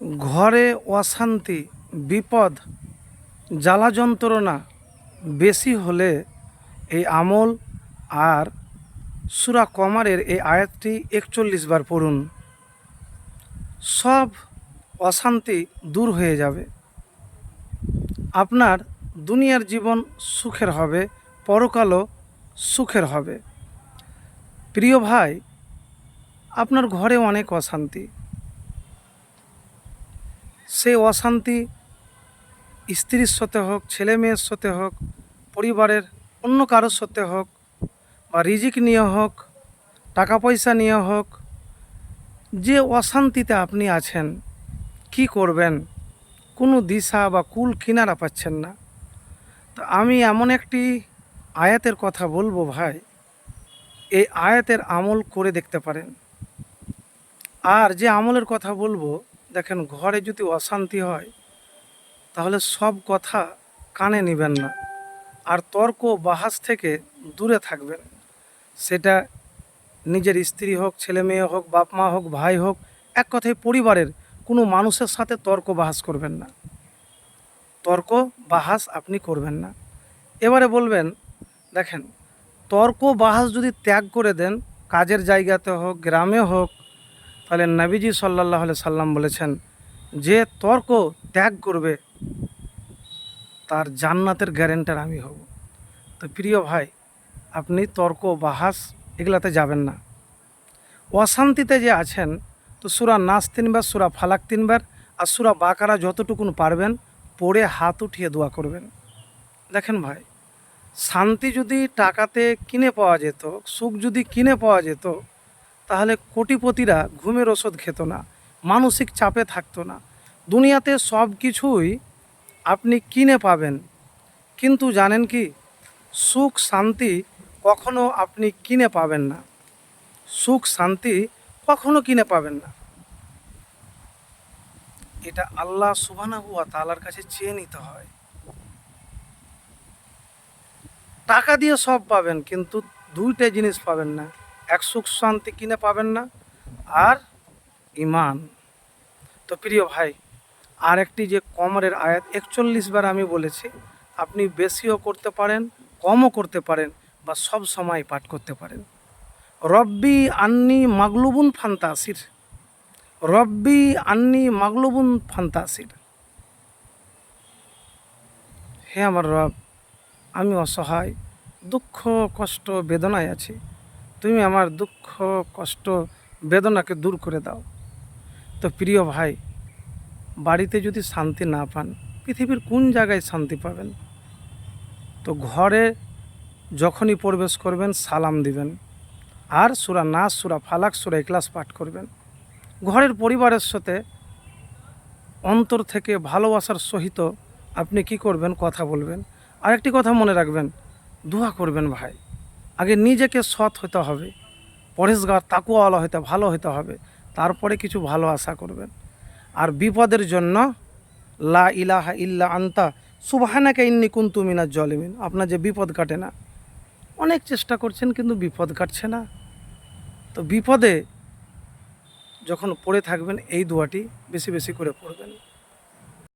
ঘরে অশান্তি, বিপদ জ্বালা যন্ত্রণা বেশি হলে এই আমল আর সুরা কমারের এই আয়াতটি একচল্লিশ বার পড়ুন। সব অশান্তি দূর হয়ে যাবে। আপনার দুনিয়ার জীবন সুখের হবে, পরকালও সুখের হবে। প্রিয় ভাই, আপনার ঘরে অনেক অশান্তি। সেই অশান্তি, স্ত্রীর সাথে হোক, ছেলে মেয়ের সাথে হোক, পরিবারের অন্য কারোর সাথে হোক বা রিজিক নিয়ে হোক, টাকা পয়সা নিয়ে হোক, যে অশান্তিতে আপনি আছেন, কি করবেন? কোনো দিশা বা কুল কিনারা পাচ্ছেন না। তো আমি এমন একটি আয়াতের কথা বলব ভাই, এই আয়াতের আমল করে দেখতে পারেন। আর যে আমলের কথা বলব দেখেন, ঘরে যদি অশান্তি হয়, তাহলে সব কথা কানে নেবেন না। আর তর্ক বাহাস থেকে দূরে থাকবেন। সেটা নিজের স্ত্রী হোক, ছেলে মেয়ে হোক, বাপ মা হোক, ভাই হোক, এক কথায় পরিবারের কোনো মানুষের সাথে তর্ক বাহাস করবেন না। তর্ক বাহাস আপনি করবেন না। এবারে বলবেন, দেখেন, তর্ক বাহাস যদি ত্যাগ করে দেন, কাজের জায়গাতে হোক, গ্রামে হোক তাহলে নবীজি সাল্লাহ সাল্লাম বলেছেন, যে তর্ক ত্যাগ করবে, তার জান্নাতের গ্যারেন্টার আমি হব। তো প্রিয় ভাই, আপনি তর্ক বাহাস এগুলাতে যাবেন না। অশান্তিতে যে আছেন, তো সুরা নাচ তিনবার, সুরা ফালাক তিনবার আর সুরা বাকারা যতটুকুন পারবেন, পড়ে হাত উঠিয়ে দোয়া করবেন। দেখেন ভাই, শান্তি যদি টাকাতে কিনে পাওয়া যেত, সুখ যদি কিনে পাওয়া যেত তাহলে কোটিপতিরা ঘুমের ওষুধ খেত না, মানসিক চাপে থাকতো না। দুনিয়াতে সব কিছুই আপনি কিনে পাবেন। কিন্তু জানেন কি, সুখ, শান্তি কখনো আপনি কিনে পাবেন না। সুখ, শান্তি কখনো কিনে পাবেন না। এটা আল্লাহ সুবানা হুয়া তালার কাছে চেয়ে নিতে হয়। টাকা দিয়ে সব পাবেন, কিন্তু দুইটা জিনিস পাবেন না। এক সুখ শান্তি কিনে পাবেন না। আর ইমান তো প্রিয় ভাই আর একটি যে কমরের আয়াত, একচল্লিশ বার আমি বলেছি, আপনি বেশিও করতে পারেন, কমও করতে পারেন বা সব সময় পাঠ করতে পারেন। রব্বি আন্নি মাগলুবুন ফান্তাসির। রব্বি আন্নি মাগলুবুন ফান্তাসির। হে আমার রব, আমি অসহায়, দুঃখ, কষ্ট, বেদনায় আছি। তুমি আমার দুঃখ, কষ্ট, বেদনাকে দূর করে দাও। তো প্রিয় ভাই, বাড়িতে যদি শান্তি না পান, পৃথিবীর কোন জায়গায় শান্তি পাবেন? তো ঘরে যখনই প্রবেশ করবেন, সালাম দিবেন। আর সুরা নাচ সুরা ফালাক, সুরা এক্লাস পাঠ করবেন। ঘরের পরিবারের সাথে অন্তর থেকে ভালোবাসার সহিত আপনি কি করবেন? কথা বলবেন। আরেকটি কথা মনে রাখবেন, দোয়া করবেন ভাই। আগে নিজেকে সৎ হতে হবে, পরেশগার, তাকুয়াওয়ালা হতে ভালো হতে হবে, তারপরে কিছু ভালো আশা করবেন। আর বিপদের জন্য, লা ইলাহা ইল্লা আন্তা, সুবাহানাকে ইন্নি কুন্তু মিনার জলেমিন। আপনার যে বিপদ কাটে না। অনেক চেষ্টা করছেন, কিন্তু বিপদ কাটছে না। তো বিপদে যখন পড়ে থাকবেন, এই দোয়াটি বেশি বেশি করে পড়বেন।